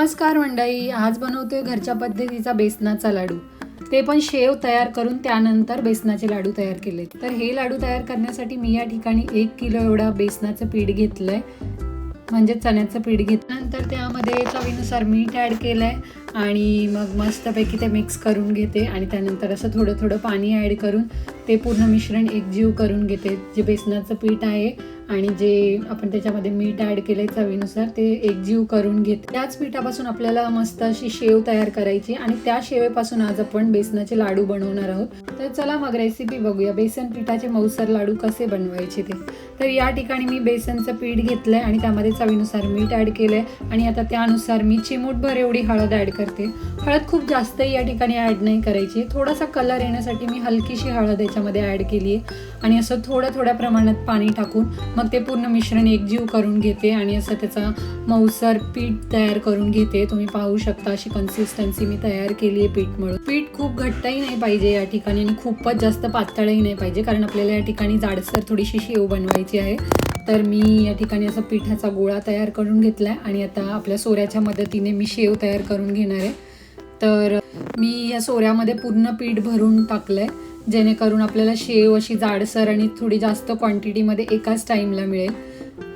नमस्कार मंडळी आज बनवतोय घरच्या पद्धतीचा बेसनाचा लाडू. ते पण शेव तयार करून त्यानंतर बेसनाचे लाडू तयार केले तर हे लाडू तयार करण्यासाठी मी या ठिकाणी एक किलो एवढा बेसनाचं पीठ घेतलंय. म्हणजे चण्याचं पीठ घेतल्यानंतर त्यामध्ये चवीनुसार मीठ ॲड केलं आहे आणि मग मस्तपैकी ते मिक्स करून घेते आणि त्यानंतर असं थोडं थोडं पाणी ॲड करून ते पूर्ण मिश्रण एकजीव करून घेते. जे बेसनाचं पीठ आहे आणि जे आपण त्याच्यामध्ये मीठ ॲड केलंय चवीनुसार ते एकजीव करून घेते. त्याच पिठापासून आपल्याला मस्त अशी शेव तयार करायची आणि त्या शेवेपासून आज आपण बेसनाचे लाडू बनवणार आहोत. तर चला मग रेसिपी बघूया. बेसन पिठाचे मऊसर लाडू कसे बनवायचे ते. तर या ठिकाणी मी बेसनचं पीठ घेतलं आहे आणि त्यामध्ये चवीनुसार मीठ ॲड केलं आहे आणि आता त्यानुसार मी चिमूटभर एवढी हळद ॲड करते. हळद खूप जास्तही या ठिकाणी ॲड नाही करायची. थोडासा कलर येण्यासाठी मी हलकीशी हळद याच्यामध्ये ॲड केली आहे आणि असं थोड्या थोड्या प्रमाणात पाणी टाकून मग ते पूर्ण मिश्रण एकजीव करून घेते आणि असं त्याचा मऊसर पीठ तयार करून घेते. तुम्ही पाहू शकता अशी कन्सिस्टन्सी मी तयार केली आहे पीठ मिळून. पीठ खूप घट्टही नाही पाहिजे या ठिकाणी आणि खूपच जास्त पातळही नाही पाहिजे कारण आपल्याला या ठिकाणी जाडसर थोडीशी शेव बनवायची आहे. तर मी या ठिकाणी असा पिठाचा गोळा तयार करून घेतला आहे आणि आता आपल्या सोऱ्याच्या मदतीने मी शेव तयार करून घेणार आहे. तर मी या सोऱ्यामध्ये पूर्ण पीठ भरून टाकलं आहे जेणेकरून आपल्याला शेव अशी जाडसर आणि थोडी जास्त क्वांटिटीमध्ये एकाच टाईमला मिळेल.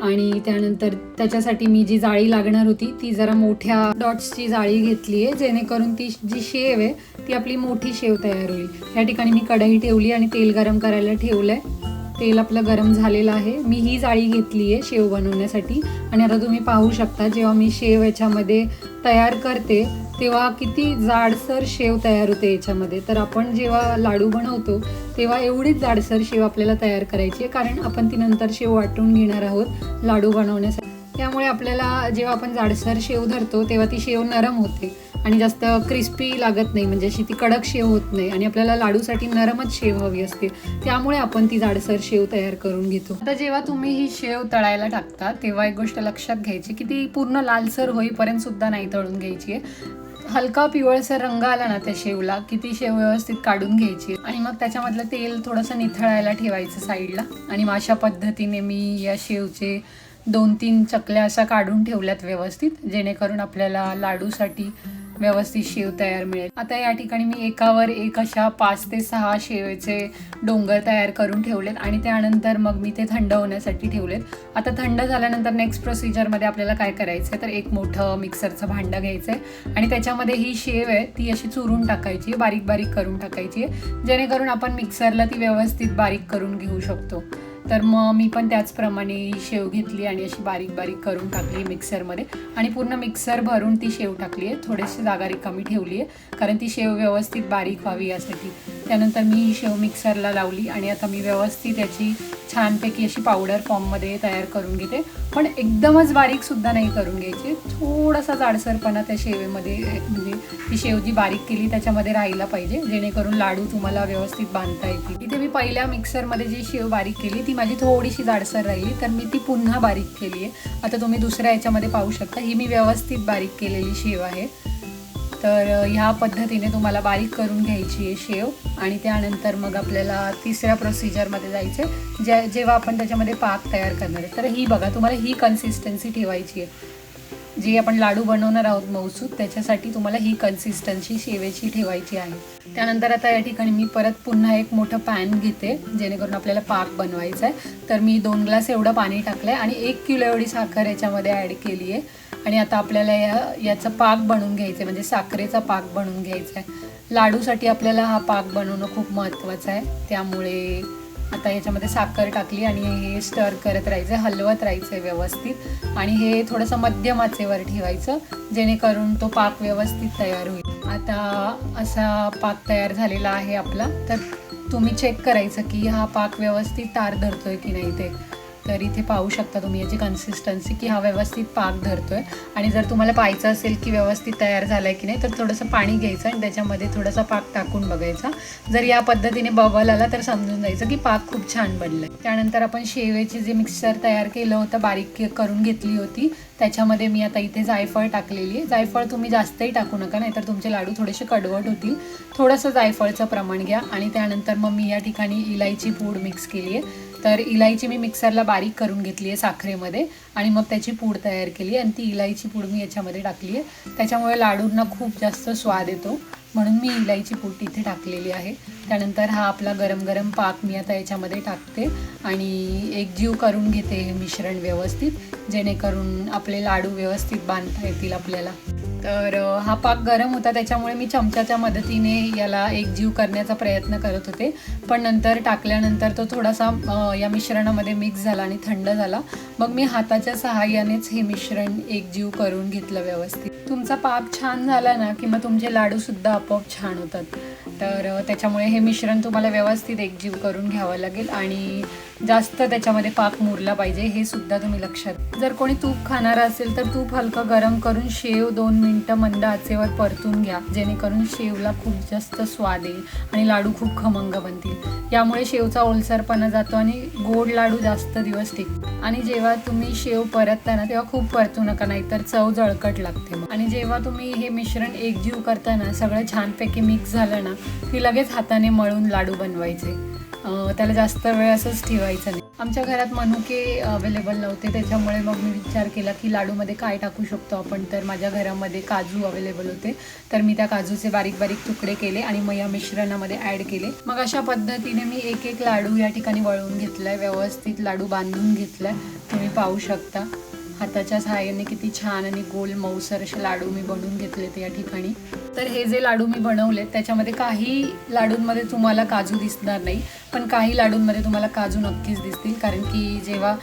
आणि त्यानंतर त्याच्यासाठी मी जी जाळी लागणार होती ती जरा मोठ्या डॉट्सची जाळी घेतली आहे जेणेकरून ती जी शेव आहे ती आपली मोठी शेव तयार होईल. या ठिकाणी मी कढई ठेवली आणि तेल गरम करायला ठेवलं आहे तेल आपलं गरम झालेलं आहे. मी ही जाळी घेतली आहे शेव बनवण्यासाठी. आणि आता तुम्ही पाहू शकता जेव्हा मी शेव याच्यामध्ये तयार करते तेव्हा किती जाडसर शेव तयार होते याच्यामध्ये. तर आपण जेव्हा लाडू बनवतो तेव्हा एवढीच जाडसर शेव आपल्याला तयार करायची आहे. कारण आपण ती नंतर शेव वाटून घेणार आहोत लाडू बनवण्यासाठी. त्यामुळे आपल्याला जेव्हा आपण जाडसर शेव धरतो तेव्हा ती शेव नरम होते. आणि जास्त क्रिस्पी लागत नाही म्हणजे अशी ती कडक शेव होत नाही आणि आपल्याला लाडूसाठी नरमच शेव हवी असते. त्यामुळे आपण ती जाडसर शेव तयार करून घेतो. आता जेव्हा तुम्ही ही शेव तळायला टाकता तेव्हा एक गोष्ट लक्षात घ्यायची की ती पूर्ण लालसर होईपर्यंत सुद्धा नाही तळून घ्यायची आहे. हलका पिवळसर रंग आला ना त्या शेवला की ती शेव व्यवस्थित काढून घ्यायची आणि मग त्याच्यामधलं तेल थोडंसं निथळायला ठेवायचं साईडला आणि मग अशा पद्धतीने मी या शेवचे दोन तीन चकल्या अशा काढून ठेवल्यात व्यवस्थित जेणेकरून आपल्याला लाडूसाठी व्यवस्थित शेव तयार मिळेल. आता या ठिकाणी मी एकावर एक अशा पाच ते सहा शेवेचे डोंगर तयार करून ठेवलेत आणि त्यानंतर मग मी ते थंड होण्यासाठी ठेवलेत. आता थंड झाल्यानंतर नेक्स्ट प्रोसिजरमध्ये आपल्याला काय करायचं आहे तर एक मोठं मिक्सरचं भांडं घ्यायचं आहे आणि त्याच्यामध्ये ही शेव आहे ती अशी चुरून टाकायची बारीक बारीक करून टाकायची आहे जेणेकरून आपण मिक्सरला ती व्यवस्थित बारीक करून घेऊ शकतो. तर मग मी पण त्याचप्रमाणे ही शेव घेतली आणि अशी बारीक बारीक करून टाकली मिक्सरमध्ये. आणि पूर्ण मिक्सर भरून ती शेव टाकली आहे. थोडीशी जागा रिकामी ठेवली आहे कारण ती शेव व्यवस्थित बारीक व्हावी यासाठी. त्यानंतर मी ही शेव मिक्सरला लावली आणि आता मी व्यवस्थित याची छानपैकी अशी पावडर फॉर्ममध्ये तयार करून घेते. पण एकदमच बारीकसुद्धा नाही करून घ्यायची. थोडासा जाडसरपणा त्या शेवेमध्ये म्हणजे ती शेव जी बारीक केली त्याच्यामध्ये राहिला पाहिजे. जेणेकरून लाडू तुम्हाला व्यवस्थित बांधता येतील. इथे मी पहिल्या मिक्सरमध्ये जी शेव बारीक केली ती माझी थोडीशी जाडसर राहिली. तर मी ती पुन्हा बारीक केली आहे. आता तुम्ही दुसऱ्या याच्यामध्ये पाहू शकता. ही मी व्यवस्थित बारीक केलेली शेव आहे. तर ह्या पद्धतीने तुम्हाला बारीक करून घ्यायची आहे शेव आणि त्यानंतर मग आपल्याला तिसऱ्या प्रोसिजरमध्ये जायचं जे जेव्हा आपण त्याच्यामध्ये पाक तयार करणार आहे. तर ही बघा तुम्हाला ही कन्सिस्टन्सी ठेवायची आहे. जी आपण लाडू बनवणार आहोत मौसूद त्याच्यासाठी तुम्हाला ही कन्सिस्टन्सी शेवेची ठेवायची आहे. त्यानंतर आता या ठिकाणी मी परत पुन्हा एक मोठं पॅन घेते जेणेकरून आपल्याला पाक बनवायचा आहे. तर मी दोन ग्लास एवढं पाणी टाकलं आहे आणि एक किलो एवढी साखर याच्यामध्ये ॲड केली आहे आणि आता आपल्याला या याचा पाक बनवून घ्यायचं आहे म्हणजे साखरेचा पाक बनवून घ्यायचा आहे लाडूसाठी आपल्याला हा पाक बनवणं खूप महत्त्वाचं आहे. त्यामुळे आता याच्यामध्ये साखर टाकली आणि हे स्टर करत राहायचं हलवत राहायचं व्यवस्थित. आणि हे थोडंसं मध्यम आचेवर ठेवायचं जेणेकरून तो पाक व्यवस्थित तयार होईल. आता असा पाक तयार झालेला आहे आपला. तर तुम्ही चेक करायचं की हा पाक व्यवस्थित तार धरतोय की नाही ते. तर इथे पाहू शकता तुम्ही याची कन्सिस्टन्सी की हा व्यवस्थित पाक धरतोय. आणि जर तुम्हाला पाहायचं असेल की व्यवस्थित तयार झालाय आहे की नाही तर थोडंसं पाणी घ्यायचं आणि त्याच्यामध्ये थोडासा पाक टाकून बघायचा. जर या पद्धतीने बबल आला तर समजून जायचं की पाक खूप छान बनलंय. आहे त्यानंतर आपण शेवेचे जे मिक्सर तयार केलं होतं बारीक करून घेतली होती त्याच्यामध्ये मी आता इथे जायफळ टाकलेली आहे. जायफळ तुम्ही जास्तही टाकू नका नाहीतर तुमचे लाडू थोडेसे कडवट होतील. थोडंसं जायफळचं प्रमाण घ्या आणि त्यानंतर मग मी या ठिकाणी इलायची पूड मिक्स केली आहे. तर इलायची मी मिक्सरला बारीक करून घेतली आहे साखरेमध्ये आणि मग त्याची पूड तयार केली आणि ती इलायची पूड मी याच्यामध्ये टाकली आहे. त्याच्यामुळे लाडूंना खूप जास्त स्वाद येतो. म्हणून मी इलायची पूड तिथे टाकलेली आहे. त्यानंतर हा आपला गरम गरम पाक मी आता याच्यामध्ये टाकते आणि एकजीव करून घेते हे मिश्रण व्यवस्थित जेणेकरून आपले लाडू व्यवस्थित बांधता येतील आपल्याला. तर हा पाक गरम होता त्याच्यामुळे मी चमच्याच्या मदतीने याला एकजीव करण्याचा प्रयत्न करत होते. पण नंतर टाकल्यानंतर तो थोडासा या मिश्रणामध्ये मिक्स झाला आणि थंड झाला. मग मी हाताच्या सहाय्यानेच हे मिश्रण एकजीव करून घेतलं व्यवस्थित. तुमचा पाक छान झाला ना की मग तुमचे लाडूसुद्धा आपोआप छान होतात. तर त्याच्यामुळे हे मिश्रण तुम्हाला व्यवस्थित एकजीव करून घ्यावं लागेल आणि जास्त त्याच्यामध्ये पाक मुरला पाहिजे हे सुद्धा तुम्ही लक्षात जर कोणी तूप खाणार असेल तर तूप हलकं गरम करून शेव दोन मिनटं मंद आचेवर परतून घ्या. जेणेकरून शेवला खूप जास्त स्वाद येईल आणि लाडू खूप खमंग बनतील. यामुळे शेवचा ओलसरपणा जातो आणि गोड लाडू जास्त दिवस टिक आणि जेव्हा तुम्ही शेव परतताना तेव्हा खूप परतू नका नाहीतर चव जळकट लागते आणि जेव्हा तुम्ही हे मिश्रण एकजीव करताना सगळं छानपैकी मिक्स झालं ना की लगेच हाताने मळून लाडू बनवायचे. त्याला जास्त वेळ असंच ठेवायचं नाही. आमच्या घरात मनुके अवेलेबल नव्हते त्याच्यामुळे मग मी विचार केला की लाडूमध्ये काय टाकू शकतो आपण? तर माझ्या घरामध्ये काजू अवेलेबल होते. तर मी त्या काजूचे बारीक बारीक तुकडे केले आणि मग या मिश्रणामध्ये ॲड केले. मग अशा पद्धतीने मी एक एक लाडू या ठिकाणी वळवून घेतलाय व्यवस्थित लाडू बांधून घेतलाय. तुम्ही पाहू शकता. हाताच्या सहाय्याने किती छान आणि गोल मऊसर असे लाडू मी बनवून घेतलेत या ठिकाणी. तर हे जे लाडू मी बनवलेत त्याच्यामध्ये काही लाडूंमध्ये तुम्हाला काजू दिसणार नाही पण काही लाडूंमध्ये तुम्हाला काजू नक्कीच दिसतील कारण की जेव्हा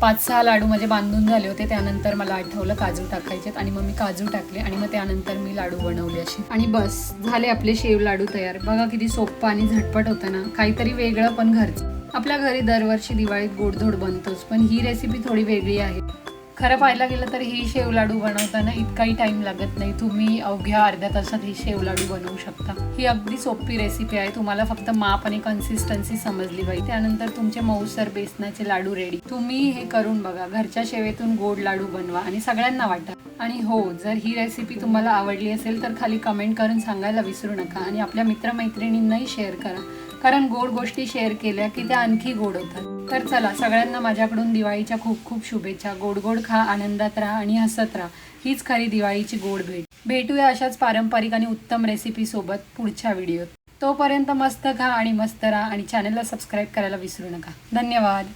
पाच सहा लाडू माझे बांधून झाले होते त्यानंतर मला आठवलं काजू टाकायचेत आणि मग मी काजू टाकले आणि मग त्यानंतर मी लाडू बनवले असे. आणि बस झाले आपले शेव लाडू तयार. बघा किती सोप्पं आणि झटपट होतं ना काहीतरी वेगळं पण घरचं. आपल्या घरी दरवर्षी दिवाळीत गोडधोड बनतोच पण ही रेसिपी थोडी वेगळी आहे. खरं पाहायला गेलं तर ही शेव लाडू बनवताना इतकाही टाइम लागत नाही. तुम्ही अवघ्या अर्ध्या तासात ही शेव लाडू बनवू शकता. ही अगदी सोपी रेसिपी आहे. तुम्हाला फक्त माप आणि कन्सिस्टन्सी समजली पाहिजे. त्यानंतर तुमचे मऊसर बेसनाचे लाडू रेडी तुम्ही हे करून बघा. घरच्या शेवेतून गोड लाडू बनवा आणि सगळ्यांना वाटा. आणि हो जर ही रेसिपी तुम्हाला आवडली असेल तर खाली कमेंट करून सांगायला विसरू नका. आणि आपल्या मित्रमैत्रिणींनाही शेअर करा. कारण गोड गोष्टी शेअर केल्या की त्या आणखी गोड होतात. तर चला सगळ्यांना माझ्याकडून दिवाळीच्या खूप खूप शुभेच्छा. गोड गोड खा आनंदात राहा आणि हसत राहा. हीच खरी दिवाळीची गोड भेट. भेटूया अशाच पारंपरिक आणि उत्तम रेसिपी सोबत पुढच्या व्हिडिओत तोपर्यंत मस्त खा आणि मस्त राहा आणि चॅनलला सबस्क्राईब करायला विसरू नका. धन्यवाद.